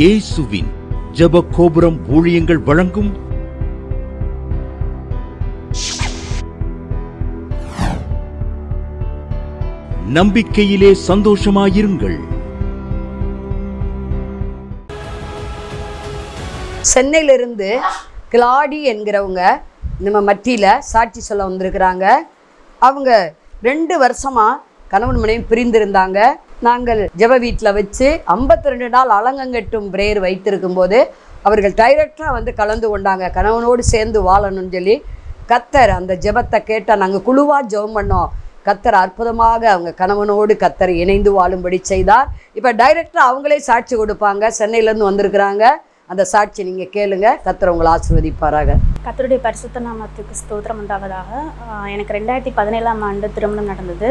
இயேசுவின் ஜெப கோபுரம் ஊழியங்கள் வழங்கும் நம்பிக்கையிலே சந்தோஷமாயிருங்கள். சென்னையிலிருந்து கிளாடி என்கிறவங்க நம்ம மத்தியில் சாட்சி சொல்ல வந்திருக்கிறாங்க. அவங்க ரெண்டு வருஷமாக கணவன் மனைவி பிரிந்திருந்தாங்க. நாங்கள் ஜெப வீட்டில் வச்சு 52 ரெண்டு நாள் அலங்கங்கட்டும் பிரேயர் வைத்திருக்கும் போது அவர்கள் டைரக்டாக வந்து கலந்து கொண்டாங்க. கணவனோடு சேர்ந்து வாழணும்னு சொல்லி கத்தர் அந்த ஜெபத்தை கேட்டால் நாங்கள் குழுவாக ஜெபம் பண்ணோம். கத்தர் அற்புதமாக அவங்க கணவனோடு கத்தர் இணைந்து வாழும்படி செய்தார். இப்போ டைரக்டாக அவங்களே சாட்சி கொடுப்பாங்க. சென்னையிலேருந்து வந்திருக்கிறாங்க. அந்த சாட்சி நீங்கள் கேளுங்க. கத்தர் உங்களை ஆசீர்வதிப்பாராக. கத்தருடைய பரிசுத்த நாமத்துக்கு ஸ்தோத்திரம் உண்டாவதாக. எனக்கு ரெண்டாயிரத்தி பதினேழாம் ஆண்டு திருமணம் நடந்தது.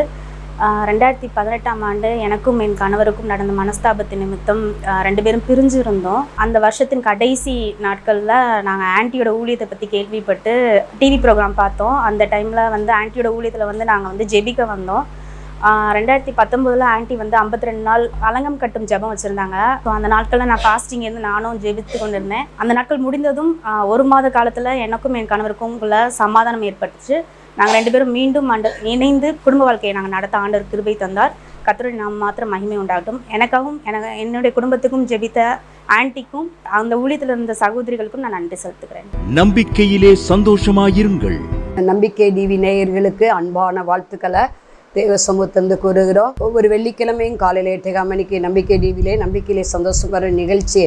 ரெண்டாயிரத்தி பதினெட்டாம் ஆண்டு எனக்கும் என் கணவருக்கும் நடந்த மனஸ்தாபத்து நிமித்தம் ரெண்டு பேரும் பிரிஞ்சு இருந்தோம் அந்த வருஷத்தின் கடைசி நாட்களில் நாங்கள் ஆன்ட்டியோட ஊழியத்தை பற்றி கேள்விப்பட்டு டிவி ப்ரோக்ராம் பார்த்தோம். அந்த டைமில் வந்து ஆன்ட்டியோட ஊழியத்தில் வந்து நாங்கள் வந்து ஜெபிக்க வந்தோம். ரெண்டாயிரத்தி பத்தொம்போதில் ஆன்ட்டி வந்து 52 ரெண்டு நாள் அலங்கம் கட்டும் ஜெபம் வச்சுருந்தாங்க. ஸோ அந்த நாட்களில் நான் ஃபாஸ்டிங் இருந்து நானும் ஜெபித்து கொண்டிருந்தேன். அந்த நாட்கள் முடிந்ததும் ஒரு மாத காலத்தில் எனக்கும் என் கணவருக்கும் உள்ள சமாதானம் ஏற்பட்டுச்சு. நாங்கள் ரெண்டு பேரும் மீண்டும் ஆண்டு இணைந்து குடும்ப வாழ்க்கையை நாங்கள் நடத்த ஆண்டவர் கிருபை தந்தார். கர்த்தருடைய நாம் மாத்திரம் மகிமை உண்டாகட்டும். எனக்காகவும் எனக்கு என்னுடைய குடும்பத்துக்கும் ஜெபித்த ஆன்ட்டிக்கும் அந்த ஊழியத்தில் இருந்த சகோதரிகளுக்கும் நான் நன்றி செலுத்துகிறேன். நம்பிக்கையிலே சந்தோஷமாயிருங்கள். நம்பிக்கை டிவி நேயர்களுக்கு அன்பான வாழ்த்துக்களை தேவ சமூகத்திலிருந்து கூறுகிறோம். ஒவ்வொரு வெள்ளிக்கிழமையும் காலையில் எட்டேகால் மணிக்கு நம்பிக்கை டிவியிலே நம்பிக்கையிலே சந்தோஷம் வர நிகழ்ச்சி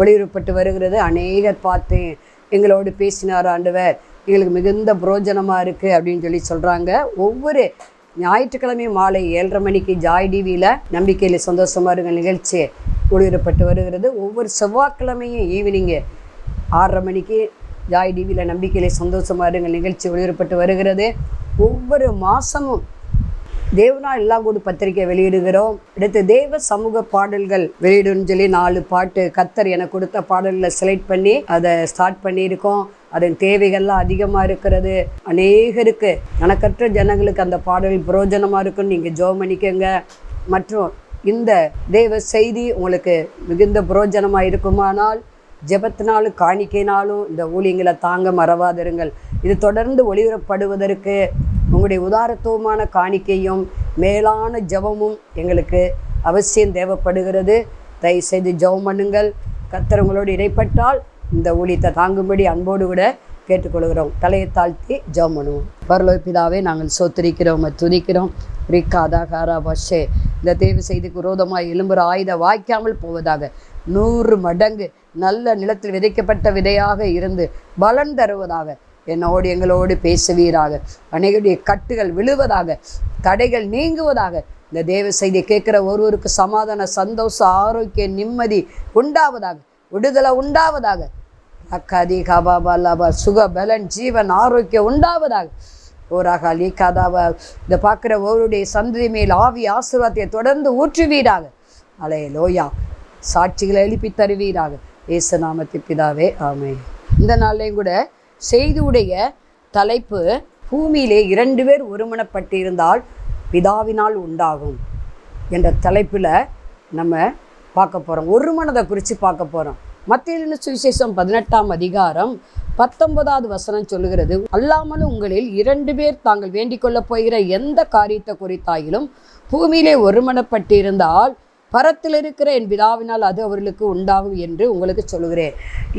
ஒளிபரப்பட்டு வருகிறது. அநேகர் பார்த்து எங்களோடு பேசினார் ஆண்டவர். எங்களுக்கு மிகுந்த புரோஜனமாக இருக்குது அப்படின்னு சொல்லி சொல்கிறாங்க ஒவ்வொரு ஞாயிற்றுக்கிழமையும் மாலை ஏழரை மணிக்கு ஜாய் டிவியில் நம்பிக்கையில் சந்தோஷமாக இருங்க நிகழ்ச்சி ஒளிபரப்பட்டு வருகிறது. ஒவ்வொரு செவ்வாய்க்கிழமையும் ஈவினிங்கு ஆறரை மணிக்கு ஜாய் டிவியில் நம்பிக்கையில் சந்தோஷமாக இருங்கள் நிகழ்ச்சி ஒளிபரப்பட்டு வருகிறது. ஒவ்வொரு மாதமும் தேவநாள் எல்லாம் கூட பத்திரிக்கை வெளியிடுகிறோம். அடுத்து தேவ சமூக பாடல்கள் வெளியிடுன்னு சொல்லி நாலு பாட்டு கத்தர் எனக்கு கொடுத்த பாடல்களை செலக்ட் பண்ணி அதை ஸ்டார்ட் பண்ணியிருக்கோம். அதன் தேவைகள்லாம் அதிகமாக இருக்கிறது. அநேகருக்கு கணக்கற்ற ஜனங்களுக்கு அந்த பாடல் பிரயோஜனமாக இருக்குன்னு நீங்கள் ஜோமணிக்கங்க பண்ணிக்கோங்க மற்றும் இந்த தேவ செய்தி உங்களுக்கு மிகுந்த பிரயோஜனமாக இருக்குமானால் ஜெபத்தினாலும் காணிக்கைனாலும் இந்த ஊழியங்களை தாங்க மறவாதிருங்கள். இது தொடர்ந்து ஒளிபரப்படுவதற்கு உங்களுடைய உதாரத்துவமான காணிக்கையும் மேலான ஜெபமும் எங்களுக்கு அவசியம் தேவைப்படுகிறது. தயவுசெய்து ஜெபம் பண்ணுங்கள். கர்த்தர் இடைப்பட்டால் இந்த ஊழியத்தை தாங்கும்படி அன்போடு கூட கேட்டுக்கொள்கிறோம். தலையை தாழ்த்தி ஜெபம் பண்ணுவோம். பரலோப்பிதாவே நாங்கள் சோத்திரிக்கிறோம் துதிக்கிறோம். ரிக்காதா காரா பஷே இந்த தேவை செய்திக்கு விரோதமாக எலும்புற ஆயுத வாய்க்காமல் போவதாக. நூறு மடங்கு நல்ல நிலத்தில் விதைக்கப்பட்ட விதையாக இருந்து பலன் தருவதாக. என்னோடு எங்களோடு பேசுவீராக. அனைவருடைய கட்டுகள் விழுவதாக தடைகள் நீங்குவதாக இந்த தேவ செய்தியை கேட்குற ஒருவருக்கு சமாதான சந்தோஷம் ஆரோக்கிய நிம்மதி உண்டாவதாக விடுதலை உண்டாவதாக அக்காதி கபாபா லாபா சுக பலன் ஜீவன் ஆரோக்கியம் உண்டாவதாக. ஓராக லீ கதாவா இதை பார்க்குற ஒருவருடைய சந்ததி மேல் ஆவி ஆசீர்வாதத்தை தொடர்ந்து ஊற்றுவீராக. அலைய லோயா சாட்சிகளை எழுப்பி தருவீராக இயேசு நாமத்தி பிதாவே ஆமை இந்த நாள்லையும் கூட செய்தியுடைய தலைப்பு பூமியிலே இரண்டு பேர் ஒருமனப்பட்டிருந்தால் பிதாவினால் உண்டாகும் என்ற தலைப்பில் நம்ம பார்க்க போகிறோம் ஒரு மனதை குறித்து பார்க்க போகிறோம் மத்திய சுவிசேஷம் பதினெட்டாம் அதிகாரம் பத்தொன்பதாவது வசனம் சொல்லுகிறது அல்லாமலும் உங்களில் இரண்டு பேர் தாங்கள் வேண்டிக் கொள்ளப் போகிற எந்த காரியத்தை குறித்தாயிலும் பூமியிலே ஒருமனப்பட்டிருந்தால் பரத்தில் இருக்கிற என் பிதாவினால் அது அவர்களுக்கு உண்டாகும் என்று உங்களுக்கு சொல்கிறேன்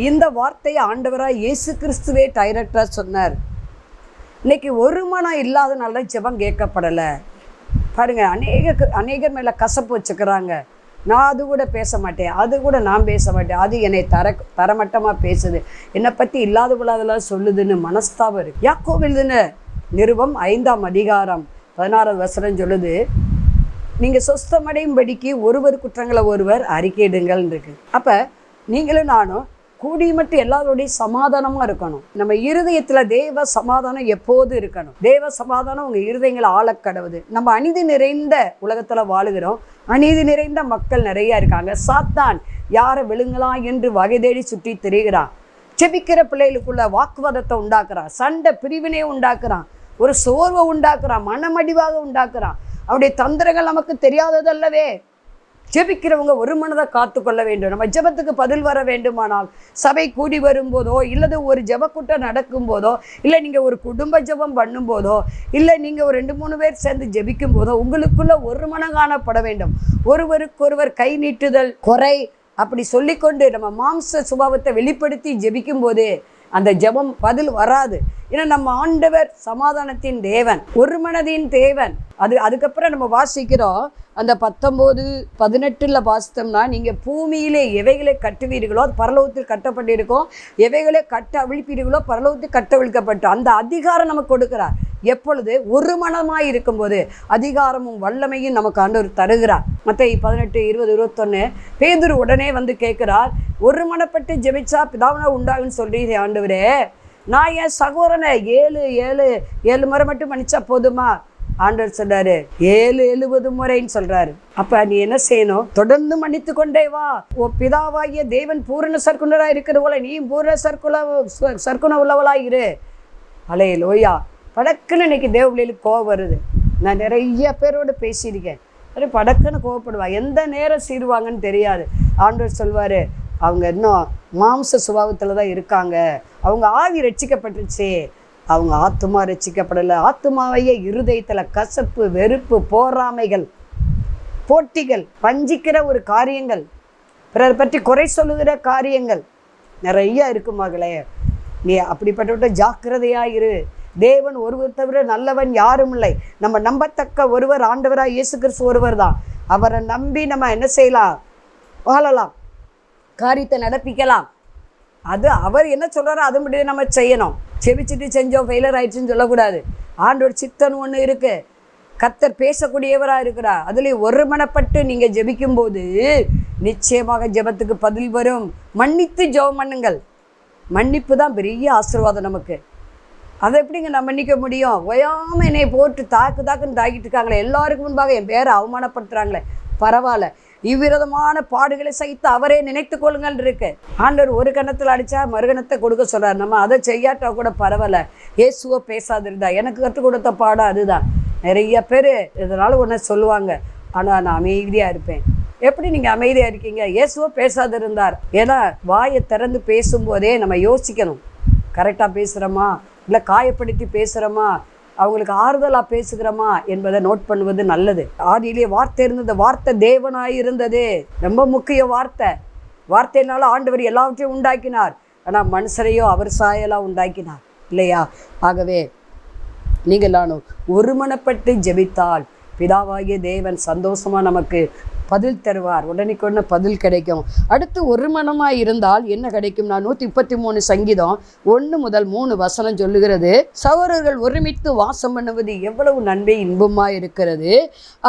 இந்த வார்த்தையை ஆண்டவராக இயேசு கிறிஸ்துவே டைரக்டராக சொன்னார். இன்னைக்கு ஒரு மனம் இல்லாதனால தான் ஜெபம் கேட்கப்படலை. பாருங்க அநேக அநேகர் மேலே கசப்பு வச்சுக்கிறாங்க. நான் அது கூட பேச மாட்டேன் அது கூட நான் பேச மாட்டேன் அது என்னை தர தரமட்டமாக பேசுது. என்னை பற்றி இல்லாத பொல்லாதெல்லாம் சொல்லுதுன்னு மனஸ்தாபம் இருக்கு. யாக்கோவில்துன்னு நிருபம் ஐந்தாம் அதிகாரம் பதினாறாவது வசனம் சொல்லுது நீங்கள் சொஸ்தமடையும்படிக்கு ஒருவர் குற்றங்களை ஒருவர் அறிக்கையிடுங்கள் இருக்கு அப்போ நீங்களும் நானும் கூடி மட்டும் எல்லாரோடையும் சமாதானமாக இருக்கணும். நம்ம இருதயத்தில் தேவ சமாதானம் எப்போது இருக்கணும்? தேவ சமாதானம் உங்கள் இருதயங்களை ஆளக்கடவுது நம்ம அநீதி நிறைந்த உலகத்தில் வாழுகிறோம். அநீதி நிறைந்த மக்கள் நிறைய இருக்காங்க. சாத்தான் யாரை விழுங்கலாம் என்று வகை தேடி சுற்றி திரிகிறான். செபிக்கிற பிள்ளைகளுக்குள்ள வாக்குவாதத்தை உண்டாக்குறான். சண்டை பிரிவினையை உண்டாக்குறான். ஒரு சோர்வை உண்டாக்குறான். மனமடிவாக உண்டாக்குறான். அவருடைய தந்திரங்கள் நமக்கு தெரியாததல்லவே. ஜெபிக்கிறவங்க ஒரு மனதை காத்துக்கொள்ள வேண்டும். நம்ம ஜெபத்துக்கு பதில் வர வேண்டுமானால் சபை கூடி வரும்போதோ இல்லது ஒரு ஜெபக்கூட்டம் நடக்கும்போதோ இல்லை நீங்கள் ஒரு குடும்ப ஜெபம் பண்ணும்போதோ இல்லை நீங்கள் ஒரு ரெண்டு மூணு பேர் சேர்ந்து ஜெபிக்கும் போதோ உங்களுக்குள்ள ஒரு மனம் காணப்பட வேண்டும். ஒருவருக்கொருவர் கை நீட்டுதல் குறை அப்படி சொல்லிக்கொண்டு நம்ம மாம்ச சுபாவத்தை வெளிப்படுத்தி ஜெபிக்கும் போது அந்த ஜெபம் பதில் வராது. ஏன்னா நம்ம ஆண்டவர் சமாதானத்தின் தேவன் ஒரு மனதின் தேவன். அது அதுக்கப்புறம் நம்ம வாசிக்கிறோம். அந்த பத்தொம்போது பதினெட்டில் வாசித்தோம்னா நீங்கள் பூமியிலே எவைகளை கட்டுவீர்களோ அது பரலோகத்தில் கட்டப்பட்டிருக்கும். எவைகளை கட்ட அவிழ்ப்பீர்களோ பரலோகத்தில் கட்டவிழ்க்கப்பட்டு அந்த அதிகாரம் நமக்கு கொடுக்குறார். எப்பொழுது? ஒரு மனமாக இருக்கும்போது. அதிகாரமும் வல்லமையும் நமக்கு ஆண்டவர் தருகிறார். மற்ற பதினெட்டு இருபது இருபத்தொன்று பேதுரு உடனே வந்து கேட்குறார் ஒரு மனப்பட்டு ஜெபிச்சா பிதாவனா உண்டாகுன்னு சொல்றீங்க ஆண்டவரே. நான் என் சகோதரனை ஏழு ஏழு ஏழு முறை மட்டும் மன்னிச்சா போதுமா? ஆண்டவர் சொல்றாரு ஏழு எழுபது முறைன்னு சொல்றாரு. அப்ப நீ என்ன செய்யணும்? தொடர்ந்து மன்னித்து கொண்டே வா. ஓ பிதாவாகிய தேவன் பூரண சர்க்குணரா இருக்கிற போல நீ பூரண சர்க்குல சர்க்குண உள்ளவளா இரு. அலே லோயா படக்குன்னு இன்னைக்கு தேவபிள்ளைகளுக்கு கோவம் வருது. நான் நிறைய பேரோடு பேசியிருக்கேன். அது படக்குன்னு கோவப்படுவாங்க எந்த நேரம் சீருவாங்கன்னு தெரியாது. ஆண்டவர் சொல்வார் அவங்க இன்னும் மாம்ச சுபாவத்தில் தான் இருக்காங்க. அவங்க ஆவி ரட்சிக்கப்பட்டுருச்சு. அவங்க ஆத்துமா ரசிக்கப்படலை. ஆத்துமாவையே இருதயத்தில் கசப்பு வெறுப்பு போராமைகள் போட்டிகள் வஞ்சிக்கிற ஒரு காரியங்கள் பிறர் பற்றி குறை சொல்லுகிற காரியங்கள் நிறைய இருக்கு மகளே. நீ அப்படிப்பட்ட ஜாக்கிரதையாக இரு. தேவன் ஒருவர் தவிர நல்லவன் யாரும் இல்லை. நம்ம நம்பத்தக்க ஒருவர் ஆண்டவராக இயேசு கிறிஸ்து ஒருவர் தான். அவரை நம்பி நம்ம என்ன செய்யலாம்? வாழலாம். காரியத்தை நடப்பிக்கலாம். அது அவர் என்ன சொல்கிறாரோ அது மட்டும் நம்ம செய்யணும். செபிச்சிட்டு செஞ்சோம் ஃபெயிலர் ஆயிடுச்சுன்னு சொல்லக்கூடாது. ஆண்டோட சித்தன் ஒன்று இருக்குது கத்தர் பேசக்கூடியவராக இருக்கிறா. அதுலேயும் ஒருமனப்பட்டு நீங்கள் ஜெபிக்கும்போது நிச்சயமாக ஜெபத்துக்கு பதில் வரும். மன்னித்து ஜெபம் பண்ணுங்கள். மன்னிப்பு தான் பெரிய ஆசீர்வாதம் நமக்கு. அதை எப்படிங்க நான் மன்னிக்க முடியும்? ஒயாமல் என்னை போட்டு தாக்கு தாக்குன்னு தாக்கிட்டு இருக்காங்களே. எல்லாருக்கும் முன்பாக என் பேரை அவமானப்படுத்துகிறாங்களே பரவாயில்ல. இவ்விதமான பாடுகளை சகித்து அவரே நினைத்து கொள்ளுங்கள் இருக்கு. ஆண்டவர் ஒரு கணத்தில் அடித்தா மறுகணத்தை கொடுக்க சொல்கிறார் நம்ம அதை செய்யாட்டா கூட பரவாயில்ல. ஏசுவோ பேசாதிருந்தா. எனக்கு கற்றுக் கொடுத்த பாடம் அதுதான். நிறைய பேர் இதனால் ஒன்று சொல்லுவாங்க. ஆனால் நான் அமைதியாக இருப்பேன். எப்படி நீங்கள் அமைதியாக இருக்கீங்க? இயேசுவோ பேசாதிருந்தார். ஏன்னா வாயை திறந்து பேசும்போதே நம்ம யோசிக்கணும். கரெக்டாக பேசுகிறோமா இல்லை காயப்படுத்தி பேசுகிறோமா அவங்களுக்கு ஆறுதலாக பேசுகிறோமா என்பதை நோட் பண்ணுவது நல்லது. ஆதியிலே வார்த்தை இருந்தது வார்த்தை தேவனாய் இருந்தது. ரொம்ப முக்கிய வார்த்தை. வார்த்தையினால ஆண்டவர் எல்லாவற்றையும் உண்டாக்கினார். ஆனால் மனுஷரையோ அவர் சாயலாக உண்டாக்கினார். இல்லையா? ஆகவே நீங்கள் நானும் ஒருமனப்பட்டு ஜெபித்தால் பிதாவாகிய தேவன் சந்தோஷமாக நமக்கு பதில் தருவார். உடனே பதில் கிடைக்கும். அடுத்து ஒரு மனமாக இருந்தால் என்ன கிடைக்கும்னா நூற்றி முப்பத்தி மூணு சங்கீதம் ஒன்று முதல் மூணு வசனம் சொல்லுகிறது. சகோதரர்கள் ஒருமித்து வாசம் பண்ணுவது எவ்வளவு நன்மை இன்பமாக இருக்கிறது.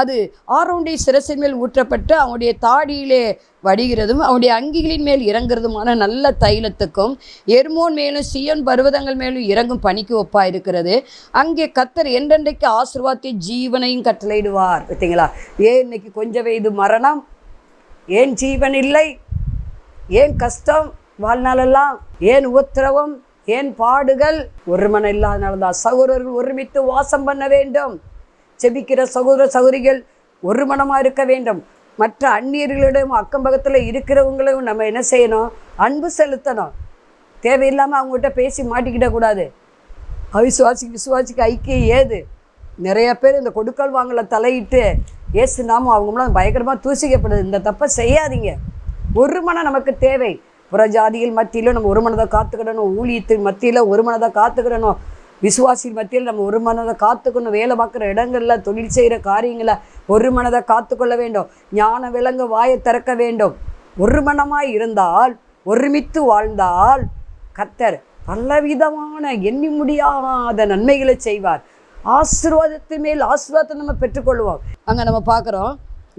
அது ஆரோண்டி சிரசின் மேல் ஊற்றப்பட்டு அவனுடைய தாடியிலே வடிகிறதும் அவனுடைய அங்கிகளின் மேல் இறங்குறதுமான நல்ல தைலத்துக்கும் எர்மோன் மேலும் சியோன் பர்வதங்கள் மேலும் இறங்கும் பணிக்கு ஒப்பாக இருக்கிறது அங்கே கத்தர் என்றென்றைக்கு ஆசிர்வாதி ஜீவனையும் கட்டளையிடுவார். பார்த்தீங்களா? ஏன் இன்னைக்கு கொஞ்சம் வயது மரணம். ஏன் ஜீவன் இல்லை? ஏன் கஷ்டம்? வாழ்நாளெல்லாம் ஏன் உத்தரவம்? ஏன் பாடுகள்? ஒரு மனம் இல்லாதனால தான் சகோதரர்கள் ஒருமித்து வாசம் பண்ண வேண்டும். செபிக்கிற சகோதர சகோதரிகள் ஒரு மனமாக இருக்க வேண்டும். மற்ற அந்நியர்களிடம் அக்கம் பக்கத்தில் இருக்கிறவங்களும் நம்ம என்ன செய்யணும்? அன்பு செலுத்தணும். தேவையில்லாமல் அவங்ககிட்ட பேசி மாட்டிக்கிடக்கூடாது அவிசுவாசிக்கு விசுவாசிக்கு ஐக்கியம் ஏது? நிறைய பேர் இந்த கொடுக்கல் வாங்கலை தலையிட்டு ஏசு நாமும் அவங்களாம் பயங்கரமாக தூசிக்கப்படுது இந்த தப்பை செய்யாதீங்க. ஒரு மனம் நமக்கு தேவை. புறஜாதிகள் மத்தியில் நம்ம ஒரு மனதை காத்துக்கிடணும். ஊழியத்தின் மத்தியில் ஒரு மனதை காத்துக்கிடணும். விசுவாசிகள் மத்தியில் நம்ம ஒரு மனதை காத்துக்கணும். வேலை பார்க்குற இடங்களில் தொழில் செய்கிற காரியங்களை ஒரு மனதை காத்துக்கொள்ள வேண்டும். ஞான விலங்கு வாயை திறக்க வேண்டும். ஒரு மனமாய் இருந்தால் ஒருமித்து வாழ்ந்தால் கத்தர் பலவிதமான எண்ணி முடியாத நன்மைகளை செய்வார். ஆசிர்வாதத்து மேல் ஆசிர்வாதத்தை நம்ம பெற்றுக்கொள்வோம். அங்கே நம்ம பார்க்குறோம்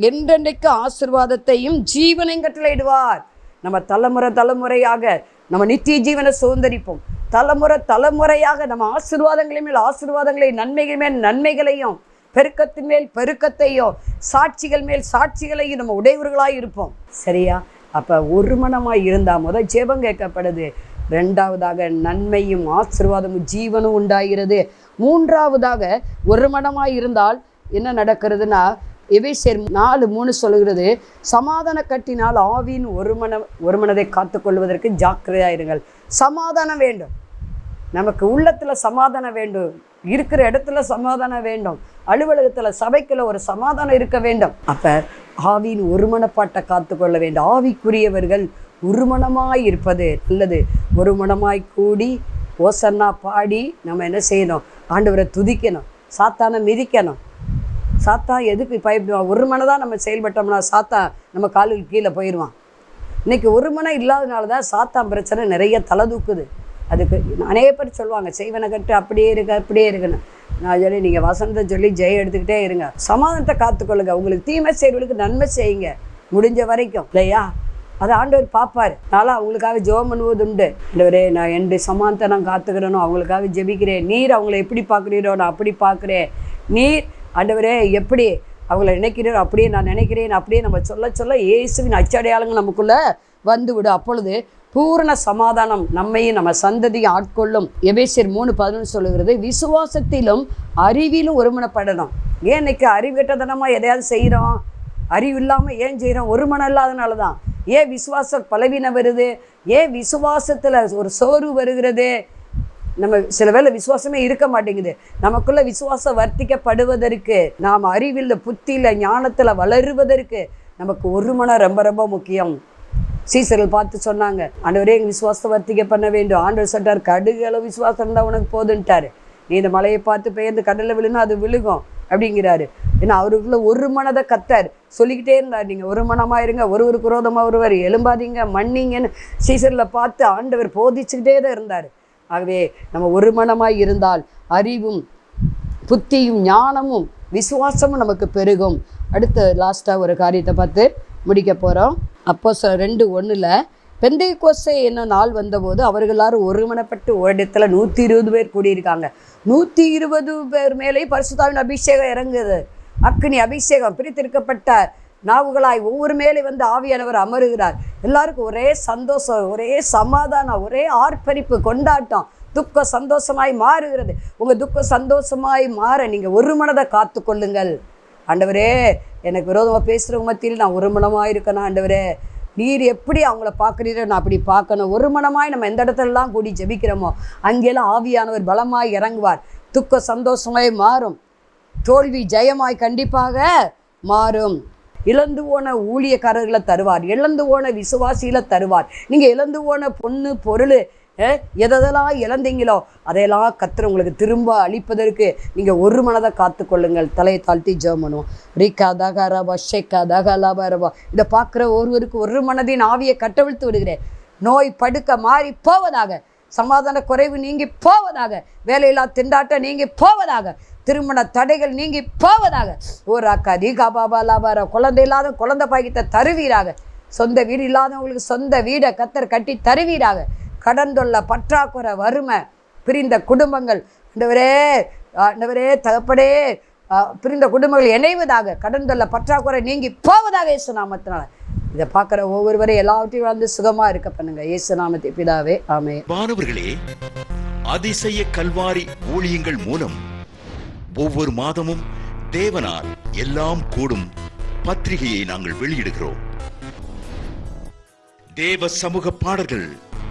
என்றென்றைக்கு ஆசிர்வாதத்தையும் ஜீவனையும் கட்டளையிடுவார். நம்ம தலைமுறை தலைமுறையாக நம்ம நித்திய ஜீவனை சுதந்திரிப்போம். தலைமுறை தலைமுறையாக நம்ம ஆசீர்வாதங்களின் மேல் ஆசிர்வாதங்களையும் நன்மைகள் மேல் நன்மைகளையும் பெருக்கத்தின் மேல் பெருக்கத்தையும் சாட்சிகள் மேல் சாட்சிகளையும் நம்ம உடையவர்களாக இருப்போம். சரியா? அப்போ ஒரு மனமாக இருந்தால் முதல் ஜெபம் கேட்கப்படுது. ரெண்டாவதாக நன்மையும் ஆசிர்வாதமும் ஜீவனும் உண்டாகிறது. மூன்றாவதாக ஒரு மனமாக இருந்தால் என்ன நடக்கிறதுனா எபேசியர் நாலு மூணு சொல்லுகிறது சமாதான கட்டினால் ஆவியின் ஒரு மன ஒரு மனதை காத்துக்கொள்வதற்கு ஜாக்கிரதையாயிருங்கள். சமாதானம் வேண்டும். நமக்கு உள்ளத்தில் சமாதானம் வேண்டும். இருக்கிற இடத்துல சமாதானம் வேண்டும். அலுவலகத்தில் சபைக்குள்ள ஒரு சமாதானம் இருக்க வேண்டும். அப்போ ஆவியின் ஒருமனப்பாட்டை காத்துக்கொள்ள வேண்டும். ஆவிக்குரியவர்கள் ஒருமனமாய் இருப்பது நல்லது. ஒருமனமாய் கூடி ஓசன்னா பாடி நம்ம என்ன செய்யணும்? ஆண்டவரை துதிக்கணும். சாத்தானை மிதிக்கணும். சாத்தா எதுக்கு பயப்படுவான் ஒரு மனதாக நம்ம செயல்பட்டோம்னா சாத்தா நம்ம காலுக்கு கீழே போயிடுவான் இன்னைக்கு ஒரு மனம் இல்லாதனால தான் சாத்தான் பிரச்சனை நிறைய தலை தூக்குது. அதுக்கு நிறைய பேர் சொல்லுவாங்க செய்வனை கட்டு அப்படியே இருக்கு அப்படியே இருக்குன்னு. நான் சொல்லி நீங்கள் வசனத்தை சொல்லி ஜெயம் எடுத்துக்கிட்டே இருங்க. சமாதானத்தை காத்துக்கொள்ளுங்க. உங்களுக்கு தீமை செய்வர்களுக்கு நன்மை செய்யுங்க. முடிஞ்ச வரைக்கும். இல்லையா? அதை ஆண்டவர் பார்ப்பார். நானும் அவங்களுக்காக ஜெபம் பண்ணுவது உண்டு ஆண்டவரே நான் என்னுடைய சமானத்தை நான் காத்துக்கிறேனோ அவங்களுக்காக ஜெபிக்கிறேன். நீர் அவங்கள எப்படி பார்க்குறீரோ நான் அப்படி பார்க்குறேன். நீர் ஆண்டவரே எப்படி அவங்கள நினைக்கிறீரோ அப்படியே நான் நினைக்கிறேன். அப்படியே நம்ம சொல்ல சொல்ல இயேசுவின் அச்சடையாளங்கள் நமக்குள்ளே வந்து விடும் அப்பொழுது பூரண சமாதானம் நம்மையும் நம்ம சந்ததியும் ஆட்கொள்ளும். எபேசியர் மூணு பதினொன்று சொல்லுகிறது விசுவாசத்திலும் அறிவிலும் ஒருமனப்படணும். ஏன் இன்னைக்கு அறிவு கெட்டதனமாக எதையாவது செய்கிறோம் அறிவு இல்லாமல் ஏன் செய்கிறோம் ஒருமனம் இல்லாதனால தான் ஏன் விசுவாச பலவீனம் வருது? ஏன் விசுவாசத்தில் ஒரு சோர்வு வருகிறது? நம்ம சில வேளை விசுவாசமே இருக்க மாட்டேங்குது. நமக்குள்ள விசுவாசம் வர்த்திக்கப்படுவதற்கு நாம் அறிவில் புத்தியில் ஞானத்தில் வளருவதற்கு நமக்கு ஒரு மனம் ரொம்ப ரொம்ப முக்கியம். சீசர்கள் பார்த்து சொன்னாங்க ஆண்டவரே எங்கள் விசுவாசத்தை வர்த்திக்க பண்ண வேண்டும். ஆண்டவர் சொல்லிட்டார் கடுகளவு விசுவாசம் இருந்தால் உனக்கு போதுன்ட்டாரு. நீ இந்த மலையை பார்த்து பெயர்ந்து கடலில் விழுனா அது விழுகும். அப்படிங்கிறாரு. ஏன்னா அவருக்குள்ள ஒரு மனதை கத்தார். சொல்லிக்கிட்டே இருந்தார். நீங்கள் ஒரு மனமாக இருங்க ஒருவருக்கு விரோதமாக ஒருவர் எழும்பாதீங்க மன்னிங்கன்னு சீசரில் பார்த்து ஆண்டவர் போதிச்சுக்கிட்டே தான் இருந்தார். ஆகவே நம்ம ஒரு மனமாய் இருந்தால் அறிவும் புத்தியும் ஞானமும் விசுவாசமும் நமக்கு பெருகும். அடுத்து லாஸ்ட்டாக ஒரு காரியத்தை பார்த்து முடிக்க போகிறோம் அப்போ ச ரெண்டு ஒன்றில் பெந்தை கோசை என்ன நாள் வந்தபோது அவர்களாரும் ஒருமனப்பட்டு ஒரு இடத்துல நூற்றி இருபது பேர் கூடியிருக்காங்க. நூற்றி இருபது பேர் மேலே பரிசுத்தாவின் அபிஷேகம் இறங்குது. அக்னி அபிஷேகம் பிரித்திருக்கப்பட்ட நாவுகளாய் ஒவ்வொரு மேலே வந்து ஆவியானவர் அமருகிறார். எல்லாருக்கும் ஒரே சந்தோஷம் ஒரே சமாதானம் ஒரே ஆர்ப்பரிப்பு கொண்டாட்டம் துக்கம் சந்தோஷமாய் மாறுகிறது. உங்கள் துக்கம் சந்தோஷமாய் மாற நீங்கள் ஒரு மனதை காத்து கொள்ளுங்கள் ஆண்டவரே எனக்கு விரோதமாக பேசுகிறவங்க மத்தியில் நான் ஒரு மனமாக இருக்கணும் ஆண்டவரே? நீர் எப்படி அவங்கள பார்க்குறீரோ நான் அப்படி பார்க்கணும். ஒரு மனமாய் நம்ம எந்த இடத்துலலாம் கூடி ஜெபிக்கிறோமோ அங்கெல்லாம் ஆவியானவர் பலமாய் இறங்குவார். துக்க சந்தோஷமாய் மாறும். தோல்வி ஜெயமாய் கண்டிப்பாக மாறும். இழந்து போன ஊழியக்காரர்களை தருவார். இழந்து போன விசுவாசிகளை தருவார். நீங்கள் இழந்து போன பொண்ணு பொருள் எதெல்லாம் இழந்தீங்களோ அதையெல்லாம் கத்துற உங்களுக்கு திரும்ப அழிப்பதற்கு நீங்கள் ஒரு மனதை காத்துக்கொள்ளுங்கள். தலையை தாழ்த்தி ஜெபம் பண்ணுவோம். ரீகா தகரபா ஷேக்கா தகலாபரபா இதை பார்க்குற ஒருவருக்கு ஒரு மனதின் ஆவியை கட்டவிழ்த்து விடுகிறேன். நோய் படுக்க மாறி போவதாக சமாதான குறைவு நீங்கி போவதாக வேலையில்லா திண்டாட்டம் நீங்கி போவதாக திருமண தடைகள் நீங்கி போவதாக ஓர் அக்கா ரீகா பாபா லாபாரா குழந்தை இல்லாத குழந்தை பாக்கியத்தை தருவீராக. சொந்த வீடு இல்லாதவங்களுக்கு சொந்த வீடை கத்தர் கட்டி தருவீராக. கடன் தொல்லை பற்றாக்குறை வறுமை பிரிந்த குடும்பங்கள். ஆண்டவரே ஆண்டவரே தகப்படே பிரிந்த குடும்பங்கள் இணைவதாக கடன் தொல்லை பற்றாக்குறை நீங்கி போவதாக இயேசு நாமத்தினால. இதை பார்க்குற ஒவ்வொருவரையும் எல்லாவற்றையும் வந்து சுகமாக இருக்க பண்ணுங்க. இயேசு நாமத்தை பிதாவே ஆமே மாணவர்களே அதிசய கல்வாரி ஊழியங்கள் மூலம் ஒவ்வொரு மாதமும் தேவனால் எல்லாம் கூடும் பத்திரிகையை நாங்கள் வெளியிடுகிறோம். தேவ சமூக பாடல்கள்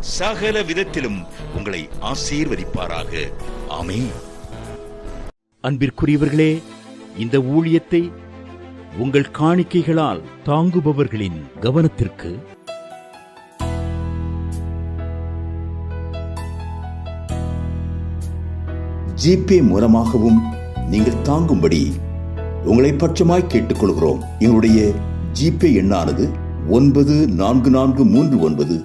சகல விதத்திலும் உங்களை ஆசீர்வதிப்பாராக. ஆமென். அன்பிற்குரியவர்களே இந்த ஊழியத்தை உங்கள் காணிக்கைகளால் தாங்குபவர்களின் கவனத்திற்கு ஜிபே மூலமாகவும் நீங்கள் தாங்கும்படி உங்களை பட்சமாய் கேட்டுக்கொள்கிறோம். எங்களுடைய ஜிபே எண்ணானது ஒன்பது நான்கு நான்கு மூன்று ஒன்பது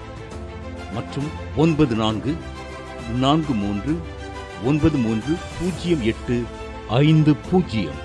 மற்றும் ஒன்பது நான்கு நான்கு மூன்று ஒன்பது மூன்று பூஜ்ஜியம் எட்டு ஐந்து பூஜ்ஜியம்.